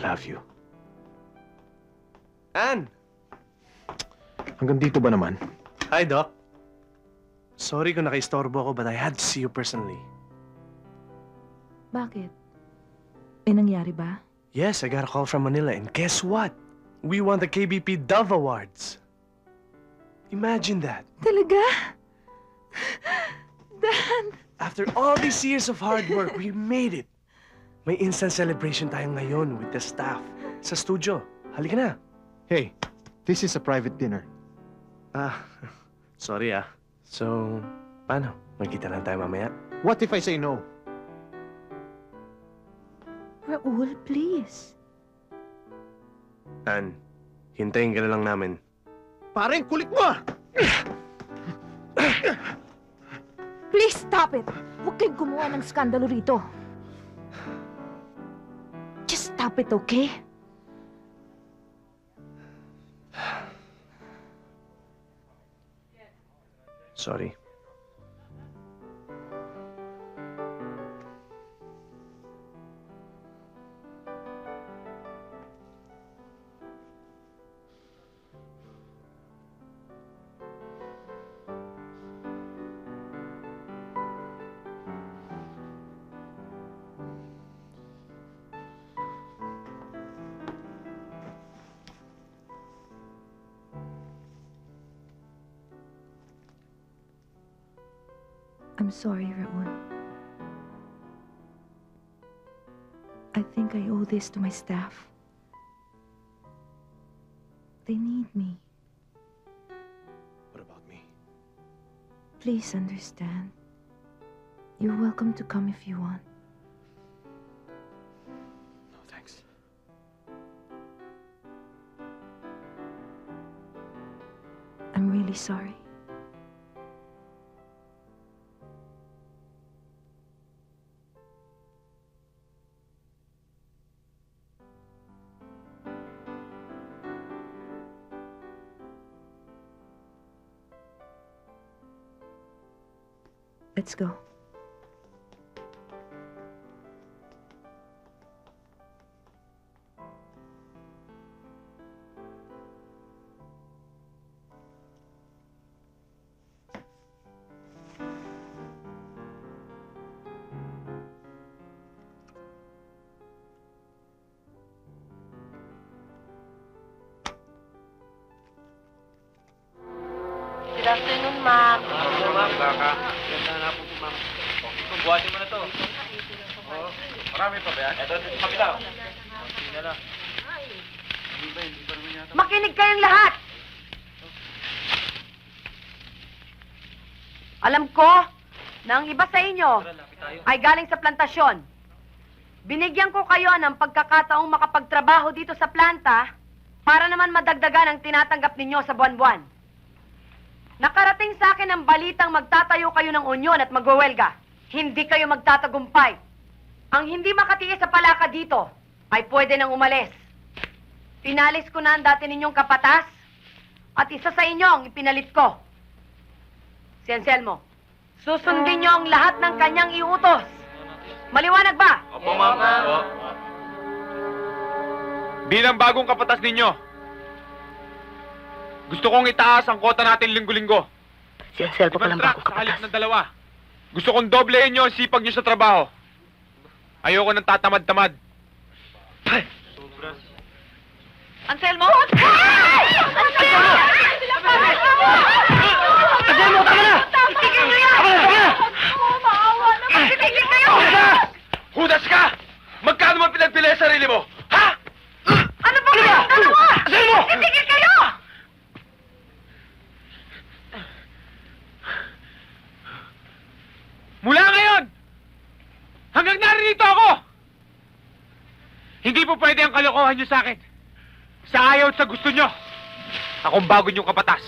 love you. Ann! Hanggang dito ba naman? Hi, Doc. Sorry kung nakaistorbo ako, but I had to see you personally. Bakit? May nangyari ba? Yes, I got a call from Manila, and guess what? We won the KBP Dove Awards. Imagine that. Talaga? Dan! After all these years of hard work, we made it. May instant celebration tayo ngayon with the staff sa studio. Halika na. Hey, this is a private dinner. Ah, sorry ah. So, paano? Magkita lang tayo mamaya? What if I say no? Raul, please. Ann, hintayin ka na lang namin. Pareng kulit mo ah! Please stop it! Huwag kayong gumawa ng skandalo rito. Stop it, okay? Sorry. I'm sorry, Raul. I think I owe this to my staff. They need me. What about me? Please understand. You're welcome to come if you want. No, thanks. I'm really sorry. Let's go. Good afternoon, ma'am. Ano ma'am, baka. Ganda na po si ma'am. Ito, buhatin mo na to. Oo. Marami pa ba yan? Ito, ito, sa kabila. Sige na lang. Hindi ba, hindi pa naman yata. Makinig kayong lahat! Alam ko na ang iba sa inyo ay galing sa plantasyon. Binigyan ko kayo ng pagkakataong makapagtrabaho dito sa planta para naman madagdagan ang tinatanggap ninyo sa buwan-buwan. Nakarating sa akin ang balitang magtatayo kayo ng unyon at magwewelga. Hindi kayo magtatagumpay. Ang hindi makatiis sa palaka dito ay pwede nang umalis. Pinalis ko na ang dati ninyong kapatas at isa sa inyo ang ipinalit ko. Si Anselmo, susundin niyo ang lahat ng kanyang iutos. Maliwanag ba? Opo, ma'am. Bilang bagong kapatas ninyo, gusto kong itaas ang kota natin linggo-linggo. Si Anselmo Ibang truck sa halip ng dalawa. Gusto kong doblehin nyo ang sipag nyo sa trabaho. Ayoko ng tatamad-tamad. Anselmo? Anselmo! Anselmo, tama na! Itigil niyo yan! Tama na, tama na! Maawa naman, itigil kayo! Hudas ka! Magkano mo pinagpili sa sarili mo? Ha? Ano ba kayo? Dalawa! Anselmo! Itigil kayo! Mula ngayon! Hanggang naririto ako! Hindi po pwede ang kalokohan nyo sa akin. Sa ayaw at sa gusto nyo. Akong bago nyong kapatas.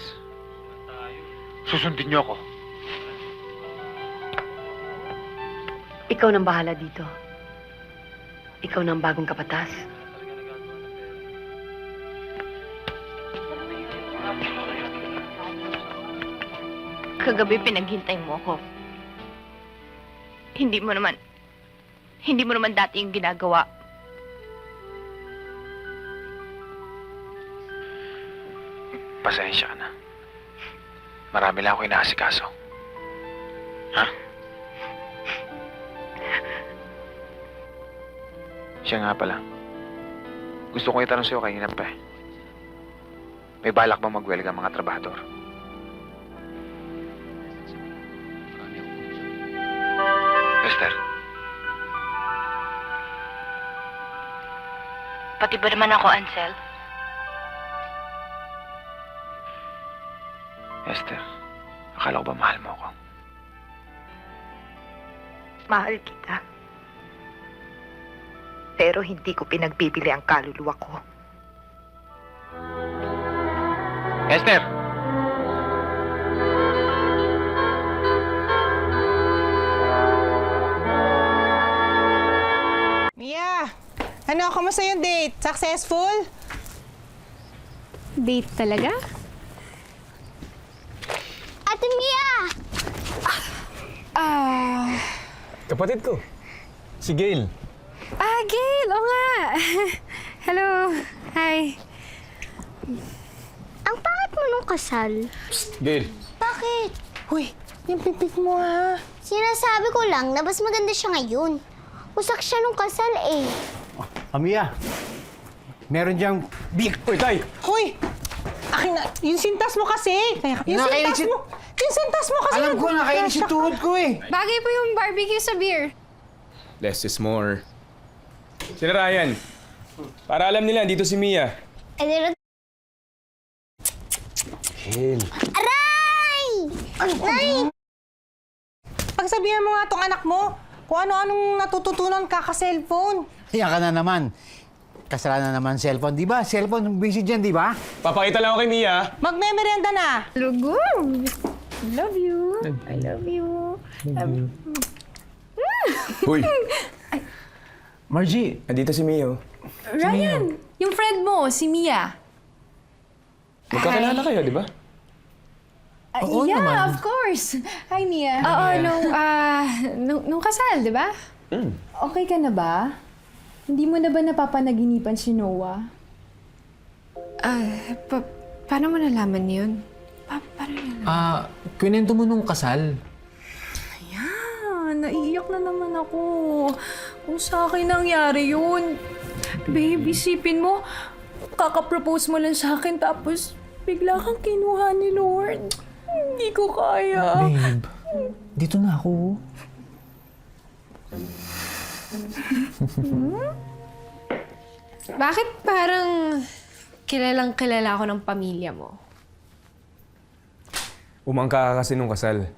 Susundin nyo ako. Ikaw nang bahala dito. Ikaw nang bagong kapatas. Kagabi pinaghintay mo ako. Hindi mo naman, hindi mo naman dati yung ginagawa. Pasensya ka na. Marami lang ako inaasikaso. Ha? Siya nga pala. Gusto kong itanong sa'yo kanina pa eh. May balak bang magwelga mga trabahador? Esther, Pati ba naman ako, Ansel? Esther, akala ko ba mahal mo ako? Mahal kita. Pero hindi ko pinagbibili ang kaluluwa ko. Esther! Mia! Ano, kamusta yung date? Successful? Date talaga? Ate Mia! Ah, Kapatid ko, si Gail. ah, Gail, oo nga. Hello, hi. Ang pangit mo nung kasal. Gail. Bakit? Uy, yung pipit mo ha. Sinasabi ko lang na mas maganda siya ngayon. Usak siya nung kasal eh. Amiya, meron diyang big... Uy, Tay! Hoy! Akin na, yung sintas mo kasi. Kaya, yung Nakainis sintas si- mo. Sintas mo kasi. Alam ko, nakainis yung tuhod ko eh. Bagay po yung barbecue sa beer. Less is more. Sina Ryan. Para alam nila, dito si Mia. Eh, na- Gail. Aray! Aray! Pagsabihan mo nga tong anak mo kung ano-anong natututunan ka ka-cellphone. Yan ka na naman. Kasalanan naman cellphone, di ba? Cellphone, busy dyan, di ba? Papakita lang ako kay Mia. Magmemerenda na. Lugo. Love you. I love you. Uy! Margie, andito si Mia. oh. Ryan, yung friend mo, si Mia. Magkakilala kayo, di ba? Oo yeah, of course. Hi, Mia. Oo, nung, ah, nung, nung kasal, di ba? Okay ka na ba? Hindi mo na ba napapanaginipan si Noah? Ah, pa- paano mo nalaman yun? Pa- paano nalaman? Ah, kwento mo nung kasal. Ah, naiiyak na naman ako. Kung sa akin nangyari yun. Babe, isipin mo, kakapropose mo lang sa akin tapos bigla kang kinuha ni Lord. Hindi ko kaya. Babe, dito na ako. Bakit parang kilalang kilala ako ng pamilya mo? Umangka ka kasi nung kasal.